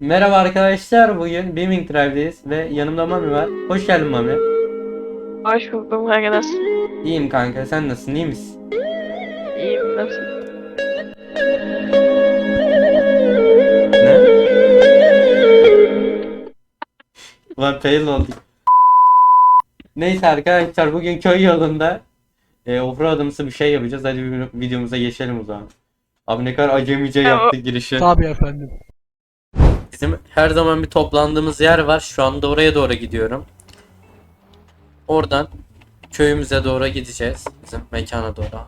Merhaba arkadaşlar. Bugün Beaming Drive'deyiz ve yanımda Mami var. Hoş geldin Mami. Hoş buldum kanka nasılsın? İyiyim kanka. Sen nasılsın? İyi misin? İyiyim nasılsın? Ne? Ulan fail olduk. Neyse arkadaşlar bugün köy yolunda e, offroadımsı bir şey yapacağız. Hadi videomuza geçelim o zaman. Abi ne kadar acemice yaptı girişi. Tabii efendim. Bizim her zaman bir toplandığımız yer var. Şu anda oraya doğru gidiyorum. Oradan köyümüze doğru gideceğiz. Bizim mekana doğru.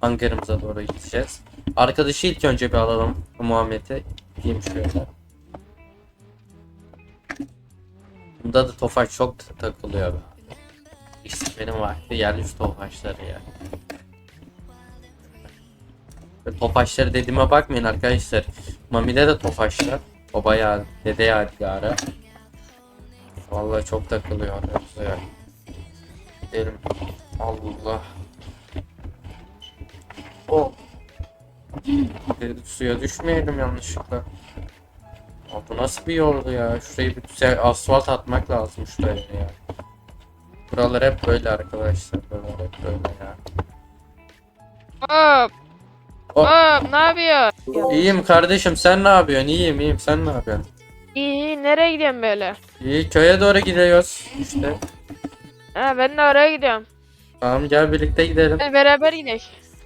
Hangarımıza doğru gideceğiz. Arkadaşı ilk önce bir alalım. Muhammed'i. Diyeyim şöyle. Bunda da tofaş çok takılıyor be. İşte benim vakti yerli şu tofaşları ya. Tofaşları dediğime bakmayın arkadaşlar. Mami'de de tofaşlar. O bayağı dede yadigarı. Vallahi çok takılıyor arkadaşlar. Gidelim. Allah. O. Suya düşmeyelim yanlışlıkla. Aa, bu nasıl bir yoldu ya? Şurayı bir güzel asfalt atmak lazım şuraya ya. Buralar hep böyle arkadaşlar. Buralar hep böyle ya. Hop Hop ne yapıyor? İyiyim kardeşim sen ne yapıyorsun? İyiyim iyiyim sen ne yapıyorsun? İyi iyi nereye gidiyorsun böyle? İyi köye doğru gidiyoruz işte. Ha ben de oraya gidiyorum. Tamam gel birlikte gidelim. Hadi beraber gidelim.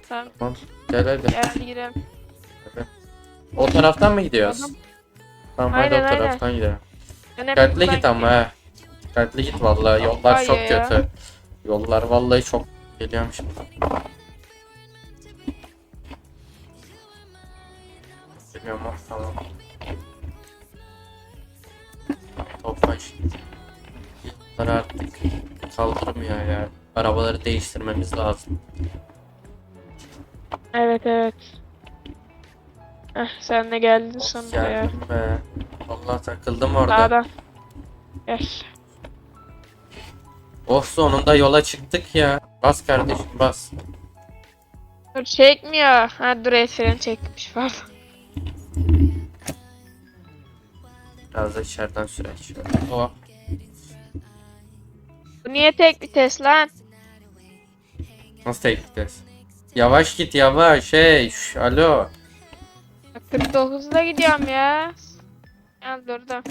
Tamam Tamam gel hadi. gel gidelim. O taraftan mı gidiyoruz? Tamam. Tamam hadi Aynen, o aynen. taraftan gidelim. Ben hep Dikkatli buradan git ama gidiyorum. he. Dikkatli git vallahi yollar Ay çok ya. kötü. Yollar vallahi çok geliyorum şimdi. Geliyorum ha, tamam. Tofaş. Yollar artık kaldırmıyor ya. Arabaları değiştirmemiz lazım. Evet evet. Heh, sen de geldin sonunda ya. Geldim be. Vallahi takıldım orada. Sağdan. Gel. Oh sonunda yola çıktık ya. Bas kardeşim bas. Dur çekmiyor. Ha dur el freni çekmiş pardon. Biraz da içeriden süreç. şöyle. Oh. Bu niye tek vites lan? Nasıl tek vites? Yavaş git yavaş hey şş, alo. Bak, 49'da gidiyorum ya. Gel durdum.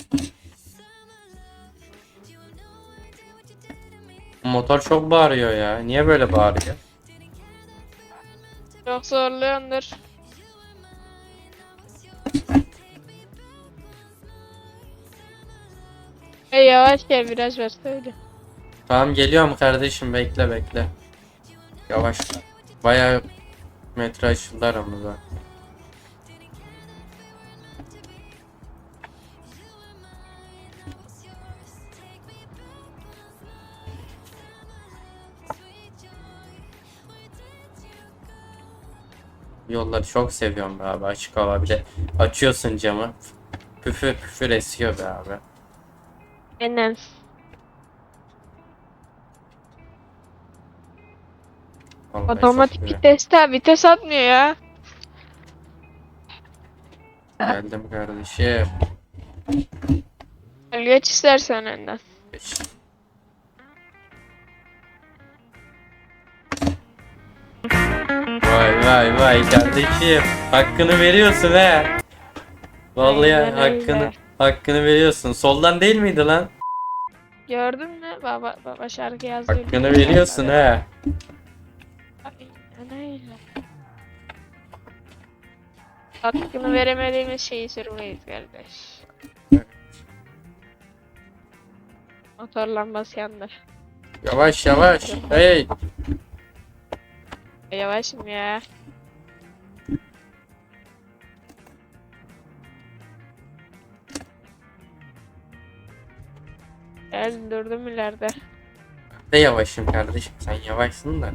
Motor çok bağırıyor ya. Niye böyle bağırıyor? Çok zorluyordur. Yavaş gel viraj ver söyle. Tamam geliyorum kardeşim bekle bekle. Yavaş. Bayağı metre açıldı aramıza. Yolları çok seviyorum be abi açık hava bile. Açıyorsun camı. Püfür püfür esiyor be abi. Aynen. Vallahi Otomatik güzel. viteste vites atmıyor ya. Geldim kardeşim. Gel geç istersen önden. Geç. Vay vay vay kardeşim. Hakkını veriyorsun he. Vallahi Aynen öyle. hakkını hakkını veriyorsun. Soldan değil miydi lan? Gördün mü? Baba baba şarkı yazdı. Hakkını veriyorsun he. Aynen öyle. Hakkını veremediğimiz şeyi sürmeyiz kardeş. Motor lambası yandı. Yavaş yavaş. Hey. Yavaşım ya. Gel durdum ileride. Ne yavaşım kardeşim sen yavaşsın da.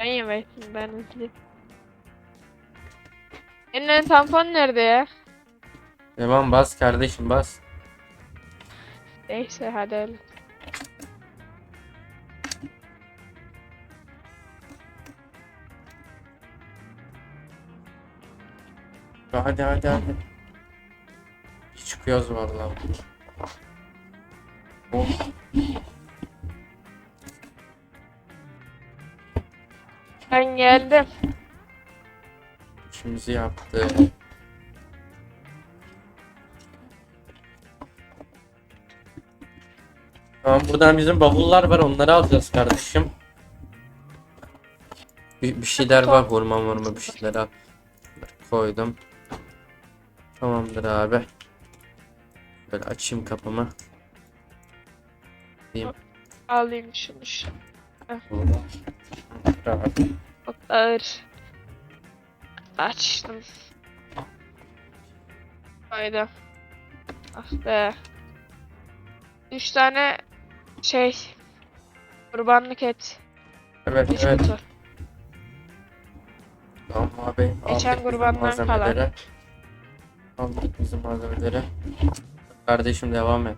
Ben yavaşım ben hızlıyım. Senin tampon nerede ya? Devam bas kardeşim bas. Neyse hadi öyle. Hadi hadi hadi. Çıkıyoruz vallahi. Ben geldim. İşimizi yaptı. Tamam buradan bizim bavullar var onları alacağız kardeşim. Bir, bir şeyler var vurma vurma bir şeyler al. Koydum. Tamamdır abi. Böyle açayım kapımı. Diyeyim. Alayım şunu. şu. Rahat. Çok ağır. Açtım. Hayda. Ah be. Üç tane şey. Kurbanlık et. Evet Üç evet. kutu. Tamam abi. Geçen kurbandan kalan. Aldık bizim malzemeleri. Kardeşim devam et.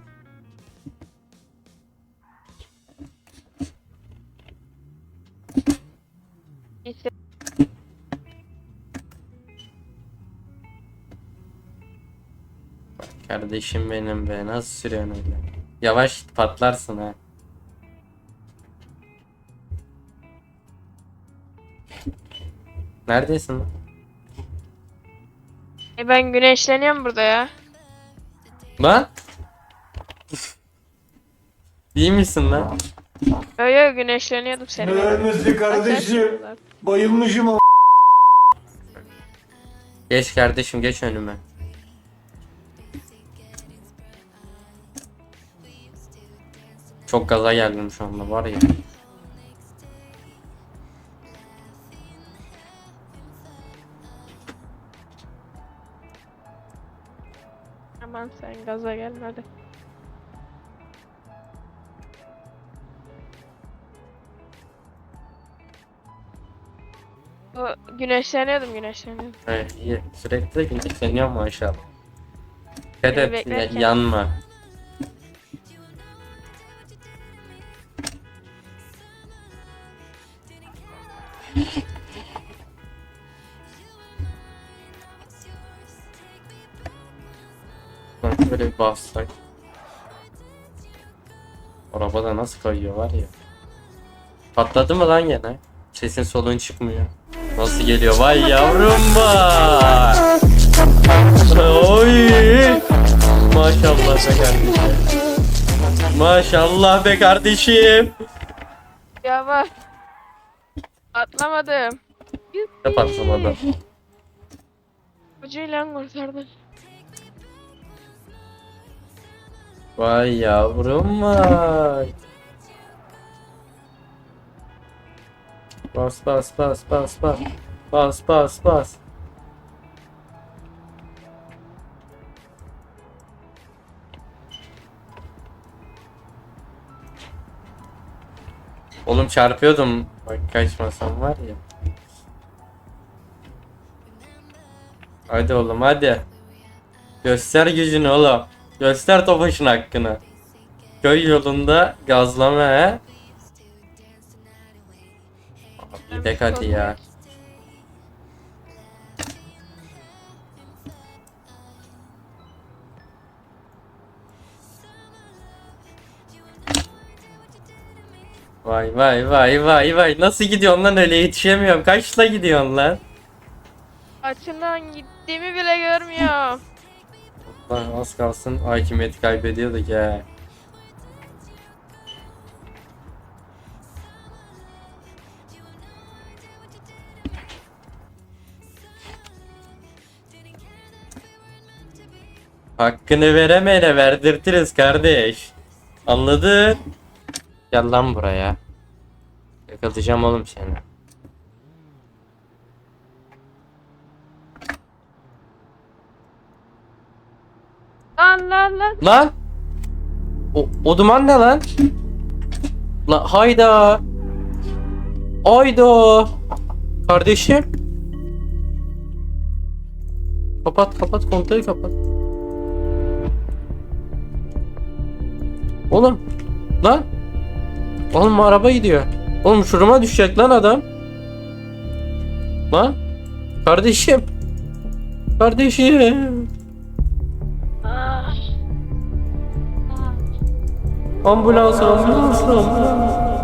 Kardeşim benim be nasıl sürüyorsun öyle? Yavaş patlarsın ha. Neredesin? E ben güneşleniyorum burada ya. Lan? İyi misin lan? Yo yo güneşleniyordum seni. Mühendislik kardeşim. Bayılmışım ama. Geç kardeşim geç önüme. Çok gaza geldim şu anda var ya. Sen gaza gelme hadi. O, güneşleniyordum güneşleniyordum. İyi. Sürekli güneşleniyor maşallah. Dikkat Beni et ya- beklerken- yanma. Bak böyle bir bassak. Araba da nasıl kayıyor var ya. Patladı mı lan gene? Sesin solun çıkmıyor. Nasıl geliyor? Vay yavrum var. Oy. Maşallah be kardeşim. Maşallah be kardeşim. Ya bak. Atlamadım. Ne patlamadı? Ucuyla kurtardım. Vay yavrum vay. Bas bas bas bas bas. Bas bas bas. Oğlum çarpıyordum. Bak kaçmasam var ya. Hadi oğlum hadi. Göster gücünü oğlum. Göster topaşın hakkını. Köy yolunda gazlama he. Gidek hadi ya. Vay vay vay vay vay. Nasıl gidiyorsun lan öyle yetişemiyorum. Kaçla gidiyorsun lan? Açından gittiğimi bile görmüyorum. Lan az kalsın hakimiyeti kaybediyorduk ya. Hakkını veremeyene verdirtiriz kardeş. Anladın? Gel lan buraya. Yakalayacağım oğlum seni. Lan lan lan. Lan! O, o duman ne lan? La hayda! Hayda! Kardeşim. Kapat kapat kontrolü kapat. Oğlum lan Oğlum araba gidiyor. Oğlum şuruma düşecek lan adam. Lan kardeşim. Kardeşim. Ambulance ambulance ambulance